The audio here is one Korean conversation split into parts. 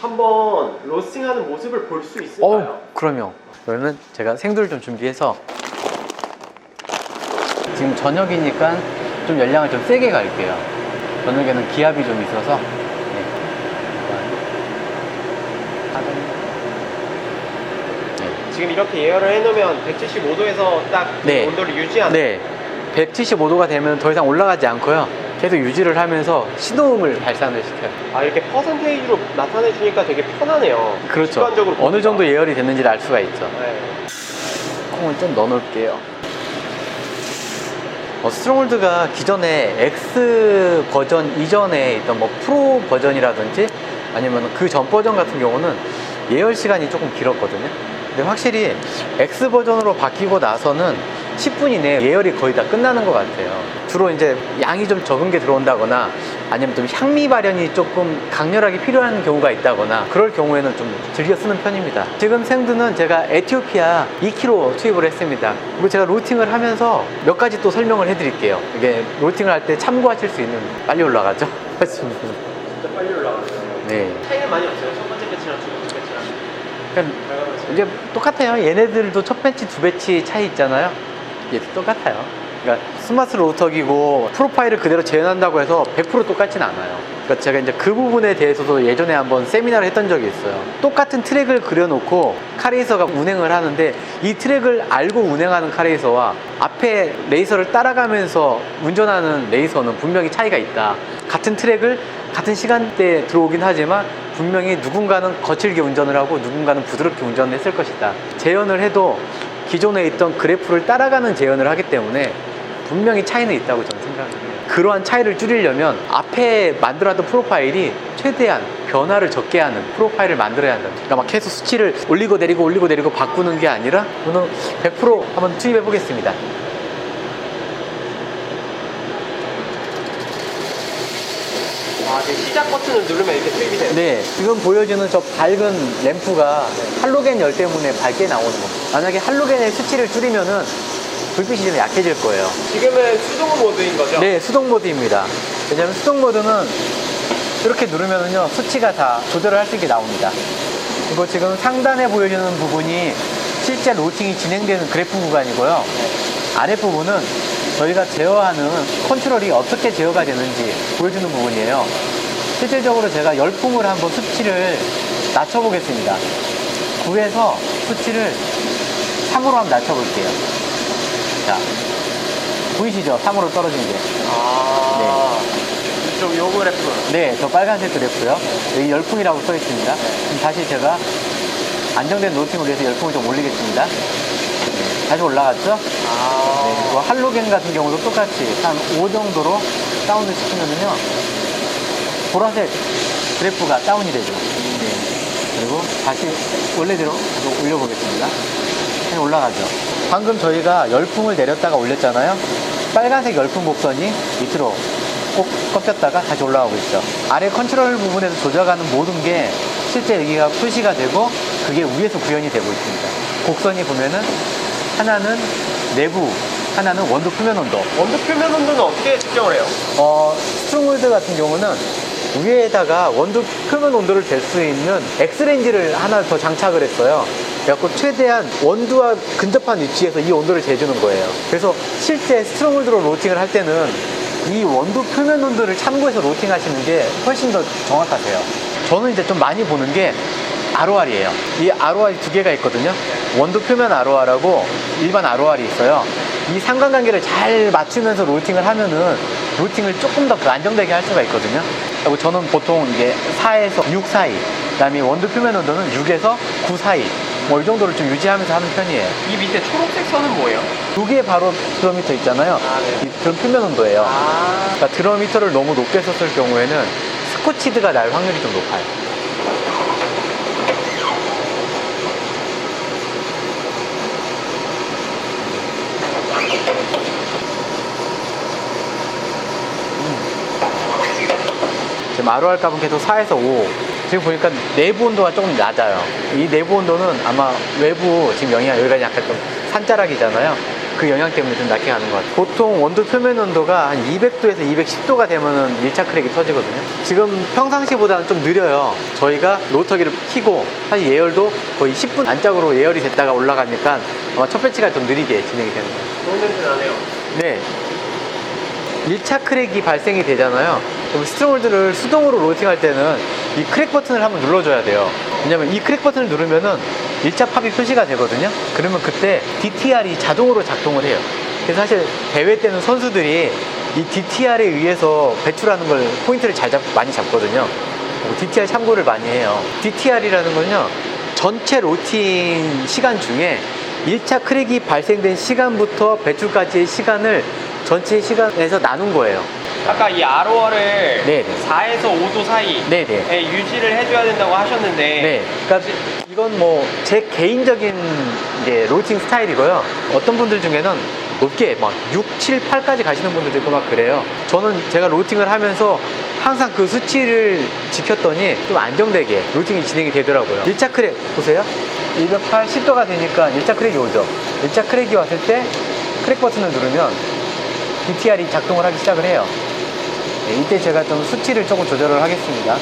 한번 로스팅하는 모습을 볼 수 있을까요? 어, 그럼요. 그러면 제가 생두를 좀 준비해서 지금 저녁이니까 좀 열량을 좀 세게 갈게요. 저녁에는 기압이 좀 있어서 네. 네. 지금 이렇게 예열을 해놓으면 175도에서 딱그 네. 온도를 유지하는 네. 175도가 되면 더 이상 올라가지 않고요. 계속 유지를 하면서 신호음을 발산을 시켜요. 아 이렇게 퍼센테이지로 나타내 주니까 되게 편하네요. 그렇죠. 직관적으로 어느. 정도 예열이 됐는지를 알 수가 있죠. 네. 콩을 좀 넣어 놓을게요. 어, 스트롱홀드가 기존에 X 버전 이전에 있던 뭐 프로 버전이라든지 아니면 그 전 버전 같은 경우는 예열 시간이 조금 길었거든요. 근데 확실히 X 버전으로 바뀌고 나서는 10분 이내에 예열이 거의 다 끝나는 것 같아요. 주로 이제 양이 좀 적은 게 들어온다거나 아니면 좀 향미 발현이 조금 강렬하게 필요한 경우가 있다거나 그럴 경우에는 좀 즐겨 쓰는 편입니다. 지금 생두는 제가 에티오피아 2kg 투입을 했습니다. 그리고 제가 로팅을 하면서 몇 가지 또 설명을 해드릴게요. 이게 로팅을 할 때 참고하실 수 있는 빨리 올라가죠? 진짜 빨리 올라가네요. 네. 차이는 많이 없어요. 첫 번째 배치랑 두 번째 배치랑. 그러니까. 이제 똑같아요. 얘네들도 첫 배치, 두 배치 차이 있잖아요. 얘도 똑같아요. 그러니까 스마트 로터기고 프로파일을 그대로 재현한다고 해서 100% 똑같진 않아요. 그러니까 제가 이제 그 부분에 대해서도 예전에 한번 세미나를 했던 적이 있어요. 똑같은 트랙을 그려놓고 카레이서가 운행을 하는데 이 트랙을 알고 운행하는 카레이서와 앞에 레이서를 따라가면서 운전하는 레이서는 분명히 차이가 있다. 같은 트랙을 같은 시간대에 들어오긴 하지만 분명히 누군가는 거칠게 운전을 하고 누군가는 부드럽게 운전을 했을 것이다. 재현을 해도 기존에 있던 그래프를 따라가는 재현을 하기 때문에 분명히 차이는 있다고 저는 생각해요. 그러한 차이를 줄이려면 앞에 만들어놨던 프로파일이 최대한 변화를 적게 하는 프로파일을 만들어야 한다. 그러니까 막 계속 수치를 올리고 내리고 올리고 내리고 바꾸는 게 아니라 저는 100% 한번 투입해 보겠습니다. 아, 지금 시작 버튼을 누르면 이렇게 투입이 돼요. 네, 지금 보여주는 저 밝은 램프가 할로겐 열 때문에 밝게 나오는 겁니다. 만약에 할로겐의 수치를 줄이면은 불빛이 좀 약해질 거예요. 지금은 수동 모드인 거죠? 네, 수동 모드입니다. 왜냐하면 수동 모드는 이렇게 누르면은요, 수치가 다 조절을 할 수 있게 나옵니다. 그리고 지금 상단에 보여주는 부분이 실제 로팅이 진행되는 그래프 구간이고요. 아랫부분은 저희가 제어하는 컨트롤이 어떻게 제어가 되는지 보여주는 부분이에요. 실질적으로 제가 열풍을 한번 수치를 낮춰보겠습니다. 9에서 수치를 3으로 한번 낮춰볼게요. 자, 보이시죠? 3으로 떨어진 게. 아. 이쪽 요 그래프. 네, 저 빨간색 그래프요. 여기 열풍이라고 써 있습니다. 그럼 다시 제가 안정된 로팅을 위해서 열풍을 좀 올리겠습니다. 네, 다시 올라갔죠? 아. 네, 그리고 할로겐 같은 경우도 똑같이 한 5 정도로 다운을 시키면은요, 보라색 그래프가 다운이 되죠. 네. 그리고 다시 원래대로 계속 올려보겠습니다. 다시 올라가죠. 방금 저희가 열풍을 내렸다가 올렸잖아요. 빨간색 열풍 곡선이 밑으로 꼭 꺾였다가 다시 올라가고 있죠. 아래 컨트롤 부분에서 조작하는 모든 게 실제 여기가 표시가 되고 그게 위에서 구현이 되고 있습니다. 곡선이 보면은 하나는 내부, 하나는 원두 표면 온도. 원두 표면 온도는 어떻게 측정을 해요? 어, 스트롱홀드 같은 경우는 위에다가 원두 표면 온도를 잴 수 있는 엑스레인지를 하나 더 장착을 했어요. 그래갖고 최대한 원두와 근접한 위치에서 이 온도를 재주는 거예요. 그래서 실제 스트롱홀드로 로팅을 할 때는 이 원두 표면 온도를 참고해서 로팅 하시는 게 훨씬 더 정확하세요. 저는 이제 좀 많이 보는 게 ROR이에요. 이 ROR이 두 개가 있거든요. 원두 표면 ROR하고 일반 ROR이 있어요. 이 상관관계를 잘 맞추면서 로팅을 하면은 로팅을 조금 더 안정되게 할 수가 있거든요. 그리고 저는 보통 이게 4에서 6 사이, 그 다음에 원두 표면 온도는 6에서 9 사이, 뭐 이 정도를 좀 유지하면서 하는 편이에요. 이 밑에 초록색 선은 뭐예요? 이게 바로 드러미터 있잖아요. 아, 네. 이 드럼 표면 온도예요. 아. 그러니까 드러미터를 너무 높게 썼을 경우에는 스코치드가 날 확률이 좀 높아요. 지금 ROR 값은 계속 4에서 5. 지금 보니까 내부 온도가 조금 낮아요. 이 내부 온도는 아마 외부 지금 영향 여기가 약간 좀 산자락이잖아요. 그 영향 때문에 좀 낮게 가는 것 같아요. 보통 원두 표면 온도가 한 200도에서 210도가 되면은 1차 크랙이 터지거든요. 지금 평상시보다는 좀 느려요. 저희가 로터기를 키고 사실 예열도 거의 10분 안짝으로 예열이 됐다가 올라가니까 아마 첫 배치가 좀 느리게 진행이 되는 거예요. 좋은 냄새 나네요. 네. 1차 크랙이 발생이 되잖아요. 스트롱홀드를 수동으로 로팅할 때는 이 크랙 버튼을 한번 눌러줘야 돼요. 왜냐면 이 크랙 버튼을 누르면은 1차 팝이 표시가 되거든요. 그러면 그때 DTR이 자동으로 작동을 해요. 그래서 사실 대회 때는 선수들이 이 DTR에 의해서 배출하는 걸 포인트를 잘 잡, 많이 잡거든요. DTR 참고를 많이 해요. DTR이라는 건요, 전체 로팅 시간 중에 1차 크랙이 발생된 시간부터 배출까지의 시간을 전체 시간에서 나눈 거예요. 아까 이 ROR을 네 네. 4에서 5도 사이에 네 네. 유지를 해줘야 된다고 하셨는데 네. 그러니까 이건 뭐 제 개인적인 이제 로팅 스타일이고요. 어떤 분들 중에는 높게 막 6, 7, 8까지 가시는 분들도 있고 막 그래요. 저는 제가 로팅을 하면서 항상 그 수치를 지켰더니 좀 안정되게 로팅이 진행이 되더라고요. 1차 크랙 보세요. 280도가 되니까 1차 크랙이 오죠. 1차 크랙이 왔을 때 크랙 버튼을 누르면 DTR이 작동을 하기 시작을 해요. 네, 이때 제가 좀 수치를 조금 조절을 하겠습니다.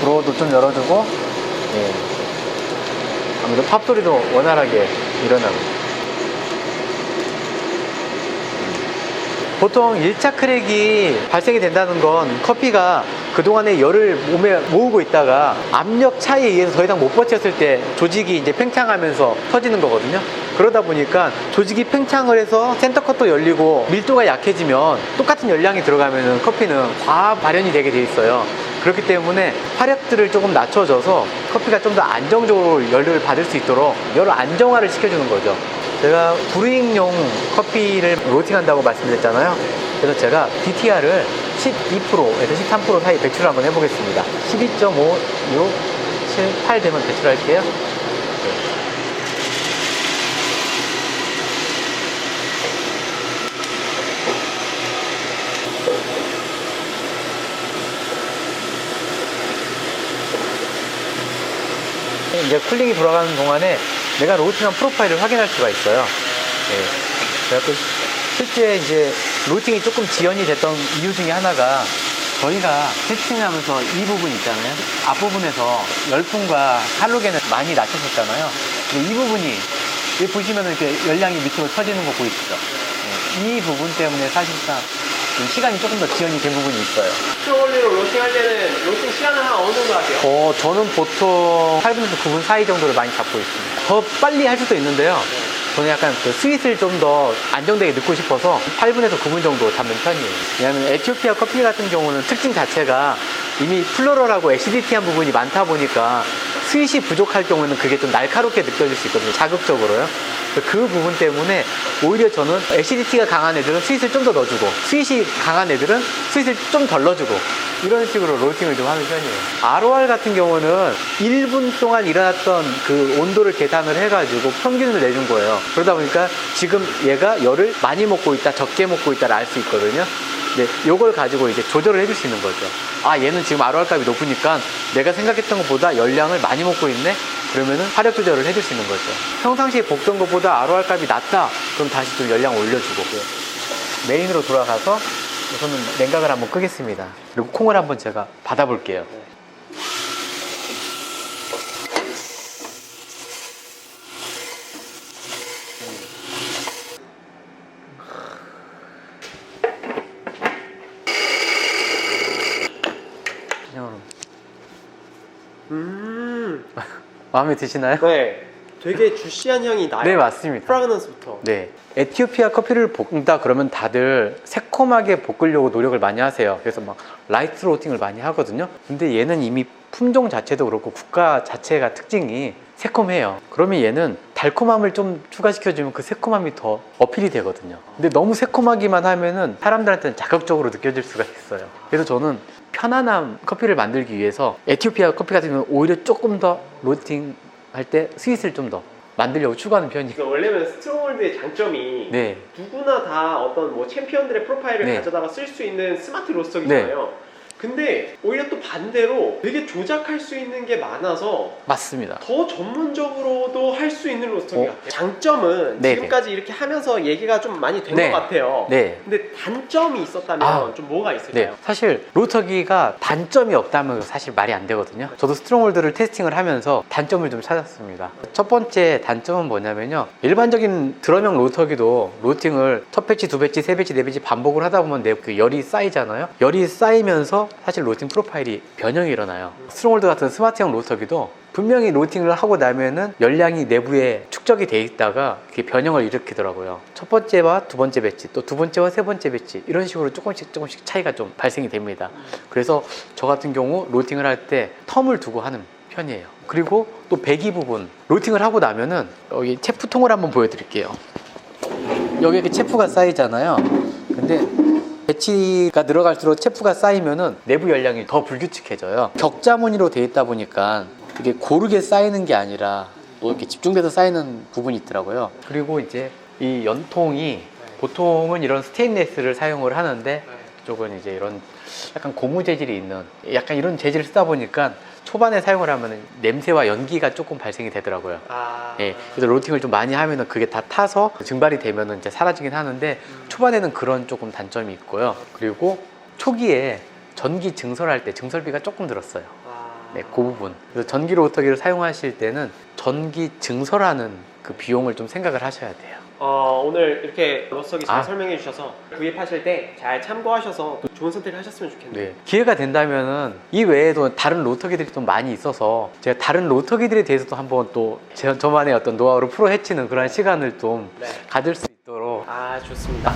브로도 좀 열어주고, 예. 아무래도 팝 소리도 원활하게 일어나고. 보통 1차 크랙이 발생이 된다는 건 커피가 그동안에 열을 몸에 모으고 있다가 압력 차이에 의해서 더 이상 못 버텼을 때 조직이 이제 팽창하면서 터지는 거거든요. 그러다 보니까 조직이 팽창을 해서 센터 컷도 열리고 밀도가 약해지면 똑같은 열량이 들어가면은 커피는 과압 발현이 되게 돼 있어요. 그렇기 때문에 화력들을 조금 낮춰줘서 커피가 좀 더 안정적으로 열을 받을 수 있도록 열 안정화를 시켜주는 거죠. 제가 브루잉용 커피를 로팅한다고 말씀드렸잖아요. 그래서 제가 DTR을 12%에서 13% 사이 배출을 한번 해보겠습니다. 12.5, 6, 7, 8 되면 배출할게요. 네. 이제 쿨링이 돌아가는 동안에 내가 로팅한 프로파일을 확인할 수가 있어요. 네. 또 실제 이제 로팅이 조금 지연이 됐던 이유 중에 하나가 저희가 테스팅 하면서 이 부분 있잖아요. 앞부분에서 열풍과 할로겐을 많이 낮췄었잖아요. 근데 이 부분이 여기 보시면은 이렇게 열량이 밑으로 터지는 거 보이시죠? 네. 이 부분 때문에 사실상 좀 시간이 조금 더 지연이 된 부분이 있어요. 스트롤리로 로팅할 때는 로팅 시간은 한 어느 정도 하세요? 어, 저는 보통 8분에서 9분 사이 정도를 많이 잡고 있습니다. 더 빨리 할 수도 있는데요. 저는 약간 그 스윗을 좀 더 안정되게 넣고 싶어서 8분에서 9분 정도 잡는 편이에요. 왜냐하면 에티오피아 커피 같은 경우는 특징 자체가 이미 플로럴하고 애시디티한 부분이 많다 보니까 스윗이 부족할 경우에는 그게 좀 날카롭게 느껴질 수 있거든요. 자극적으로요. 그 부분 때문에 오히려 저는 애시디티가 강한 애들은 스윗을 좀 더 넣어주고 스윗이 강한 애들은 스윗을 좀 덜 넣어주고 이런 식으로 로팅을 좀 하는 편이에요. ROR 같은 경우는 1분 동안 일어났던 그 온도를 계산을 해가지고 평균을 내준 거예요. 그러다 보니까 지금 얘가 열을 많이 먹고 있다, 적게 먹고 있다를 알 수 있거든요. 네, 요걸 가지고 이제 조절을 해줄 수 있는 거죠. 아, 얘는 지금 ROR 값이 높으니까 내가 생각했던 것보다 열량을 많이 먹고 있네? 그러면은 화력 조절을 해줄 수 있는 거죠. 평상시에 볶던 것보다 ROR 값이 낮다? 그럼 다시 좀 열량 올려주고. 메인으로 돌아가서 우선은 냉각을 한번 끄겠습니다. 그리고 콩을 한번 제가 받아볼게요. 음, 마음에 드시나요? 네. 되게 주시한 향이 나요. 네, 맞습니다. 프라그넌스부터. 네. 에티오피아 커피를 볶는다 그러면 다들 새콤하게 볶으려고 노력을 많이 하세요. 그래서 막 라이트 로팅을 많이 하거든요. 근데 얘는 이미 품종 자체도 그렇고 국가 자체가 특징이 새콤해요. 그러면 얘는 달콤함을 좀 추가시켜주면 그 새콤함이 더 어필이 되거든요. 근데 너무 새콤하기만 하면은 사람들한테는 자극적으로 느껴질 수가 있어요. 그래서 저는 편안한 커피를 만들기 위해서 에티오피아 커피 같은 경우는 오히려 조금 더 로팅 할 때 스윗을 좀 더 만들려고 추구하는 편이에요. 그러니까 원래는 스트롱홀드의 장점이 네. 누구나 다 어떤 뭐 챔피언들의 프로파일을 네. 가져다가 쓸 수 있는 스마트 로스터기잖아요. 근데 오히려 또 반대로 되게 조작할 수 있는 게 많아서 맞습니다. 더 전문적으로도 할 수 있는 로스터기 어? 같아요. 장점은 네네. 지금까지 이렇게 하면서 얘기가 좀 많이 된 것 네. 같아요. 네. 근데 단점이 있었다면 아. 좀 뭐가 있을까요? 네, 사실 로터기가 단점이 없다면 사실 말이 안 되거든요. 저도 스트롱홀드를 테스팅을 하면서 단점을 좀 찾았습니다. 첫 번째 단점은 뭐냐면요. 일반적인 드럼형 로터기도 로팅을 첫 배치, 두 배치, 세 배치, 네 배치 반복을 하다 보면 내 그 열이 쌓이잖아요. 열이 쌓이면서 사실 로팅 프로파일이 변형이 일어나요. 스트롱홀드 같은 스마트형 로터기도 분명히 로팅을 하고 나면은 열량이 내부에 축적이 돼 있다가 그게 변형을 일으키더라고요. 첫 번째와 두 번째 배치, 또 두 번째와 세 번째 배치 이런 식으로 조금씩 조금씩 차이가 좀 발생이 됩니다. 그래서 저 같은 경우 로팅을 할 때 텀을 두고 하는 편이에요. 그리고 또 배기 부분 로팅을 하고 나면은 여기 체프통을 한번 보여드릴게요. 여기 이렇게 체프가 쌓이잖아요. 근데 배치가 늘어갈수록 체프가 쌓이면은 내부 열량이 더 불규칙해져요. 격자 무늬로 돼 있다 보니까 이게 고르게 쌓이는 게 아니라 또 이렇게 집중돼서 쌓이는 부분이 있더라고요. 그리고 이제 이 연통이 보통은 이런 스테인레스를 사용을 하는데 이쪽은 이제 이런 약간 고무 재질이 있는 약간 이런 재질을 쓰다 보니까 초반에 사용을 하면 냄새와 연기가 조금 발생이 되더라고요. 아, 예, 그래서 로팅을 좀 많이 하면은 그게 다 타서 증발이 되면은 이제 사라지긴 하는데 초반에는 그런 조금 단점이 있고요. 그리고 초기에 전기 증설할 때 증설비가 조금 들었어요. 아, 네, 그 부분. 그래서 전기 로터기를 사용하실 때는 전기 증설하는 그 비용을 좀 생각을 하셔야 돼요. 어, 오늘 이렇게 로스터기 잘 아. 설명해 주셔서 구입하실 때 잘 참고하셔서 또 좋은 선택을 하셨으면 좋겠네요. 네. 기회가 된다면은 이 외에도 다른 로터기들이 좀 많이 있어서 제가 다른 로터기들에 대해서도 한번 또 제- 저만의 어떤 노하우를 풀어 헤치는 그런 시간을 좀 네. 가질 수 있도록 아, 좋습니다.